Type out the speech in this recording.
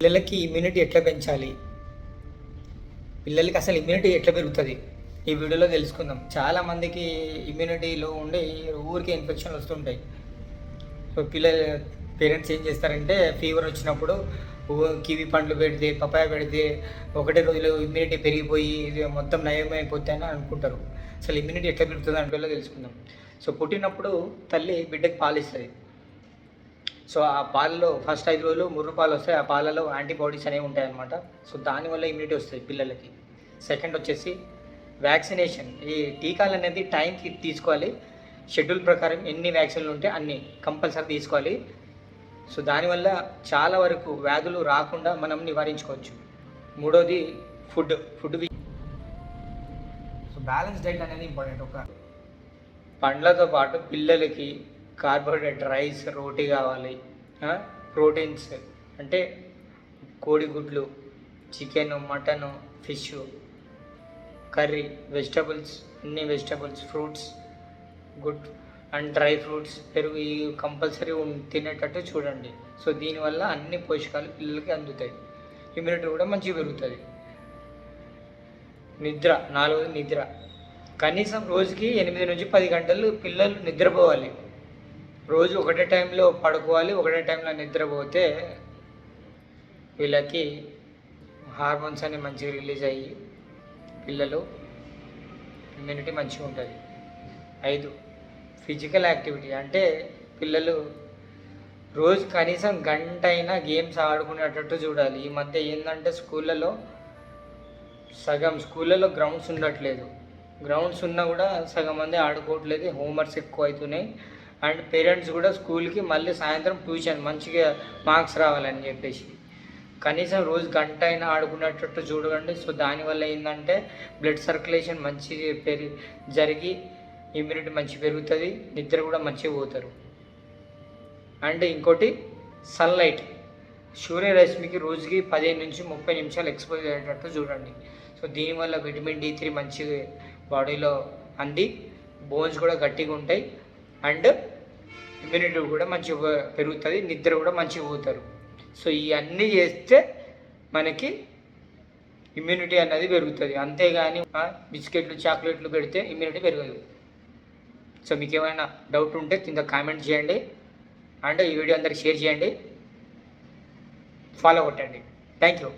పిల్లలకి ఇమ్యూనిటీ ఎట్లా పెంచాలి? పిల్లలకి అసలు ఇమ్యూనిటీ ఎట్లా పెరుగుతుంది? ఈ వీడియోలో తెలుసుకుందాం. చాలా మందికి ఇమ్యూనిటీలో ఉండి ఊరికే ఇన్ఫెక్షన్లు వస్తుంటాయి. సో పిల్లల పేరెంట్స్ ఏం చేస్తారంటే ఫీవర్ వచ్చినప్పుడు కివి పండ్లు పెడితే పపాయ పెడితే ఒకటే రోజులో ఇమ్యూనిటీ పెరిగిపోయి ఇది మొత్తం నయమైపోతాయని అనుకుంటారు. అసలు ఇమ్యూనిటీ ఎట్లా పెరుగుతుంది అంటే తెలుసుకుందాం. సో పుట్టినప్పుడు తల్లి బిడ్డకి పాలిస్తుంది. సో ఆ పాలలో ఫస్ట్ ఐదు రోజులు ముర్రు పాలు వస్తాయి ఆ పాలలో యాంటీబాడీస్ అనేవి ఉంటాయి అనమాట సో దానివల్ల ఇమ్యూనిటీ వస్తుంది పిల్లలకి. సెకండ్ వచ్చేసి వ్యాక్సినేషన్ ఈ టీకాలు అనేది టైంకి తీసుకోవాలి. షెడ్యూల్ ప్రకారం ఎన్ని వ్యాక్సిన్లు ఉంటే అన్ని కంపల్సరీ తీసుకోవాలి. సో దానివల్ల చాలా వరకు వ్యాధులు రాకుండా మనం నివారించుకోవచ్చు. మూడోది food. Food so balance diet అనేది ఇంపార్టెంట్ ఒక పండ్లతో పాటు పిల్లలకి కార్బోహైడ్రేట్ రైస్ రోటీ కావాలి ప్రోటీన్స్ అంటే కోడిగుడ్లు chicken mutton fish curry vegetables అన్ని vegetables fruits good and dry fruits పెరుగు ఈ కంపల్సరీ తినేటట్టు చూడండి. సో దీనివల్ల అన్ని పోషకాలు పిల్లలకి అందుతాయి. ఇమ్యూనిటీ కూడా మంచిగా పెరుగుతుంది. నిద్ర నాలుగు నిద్ర. కనీసం రోజుకి ఎనిమిది నుంచి పది గంటలు పిల్లలు నిద్రపోవాలి. రోజు ఒకటే టైంలో పడుకోవాలి ఒకటే టైంలో నిద్రపోతే వీళ్ళకి హార్మోన్స్ అన్ని మంచిగా రిలీజ్ అయ్యి పిల్లలు ఇమ్యూనిటీ మంచిగా ఉంటుంది. ఐదు ఫిజికల్ యాక్టివిటీ అంటే పిల్లలు రోజు కనీసం గంట అయినా గేమ్స్ ఆడుకునేటట్టు చూడాలి. ఈ మధ్య ఏంటంటే స్కూళ్ళలో సగం స్కూళ్ళలో గ్రౌండ్స్ ఉండట్లేదు. గ్రౌండ్స్ ఉన్నా కూడా సగం మంది ఆడుకోవట్లేదు హోంవర్క్స్ ఎక్కువ అవుతున్నాయి అండ్ పేరెంట్స్ కూడా స్కూల్కి మళ్ళీ సాయంత్రం ట్యూషన్ మంచిగా మార్క్స్ రావాలని చెప్పేసి. కనీసం రోజు గంట అయినా ఆడుకునేటట్టు చూడండి. సో దానివల్ల ఏంటంటే బ్లడ్ సర్క్యులేషన్ మంచి పెరి జరిగి ఇమ్యూనిటీ మంచి పెరుగుతుంది నిద్ర కూడా మంచిగా పోతారు. అండ్ ఇంకోటి సన్లైట్. సూర్యరశ్మికి రోజుకి పదిహేను నుంచి ముప్పై నిమిషాలు ఎక్స్పోజ్ అయ్యేటట్టు చూడండి. సో దీనివల్ల విటమిన్ డి త్రీ మంచి బాడీలో అంది. బోన్స్ కూడా గట్టిగా ఉంటాయి. అండ్ ఇమ్యూనిటీ కూడా మంచిగా పెరుగుతుంది నిద్ర కూడా మంచిగా పోతారు. సో ఇవన్నీ చేస్తే మనకి ఇమ్యూనిటీ అనేది పెరుగుతుంది. అంతేగాని బిస్కెట్లు చాక్లెట్లు పెడితే ఇమ్యూనిటీ పెరగదు. సో మీకు ఏమైనా డౌట్ ఉంటే కింద కామెంట్ చేయండి. అండ్ ఈ వీడియో అందరికి షేర్ చేయండి. ఫాలో కొట్టండి. Thank you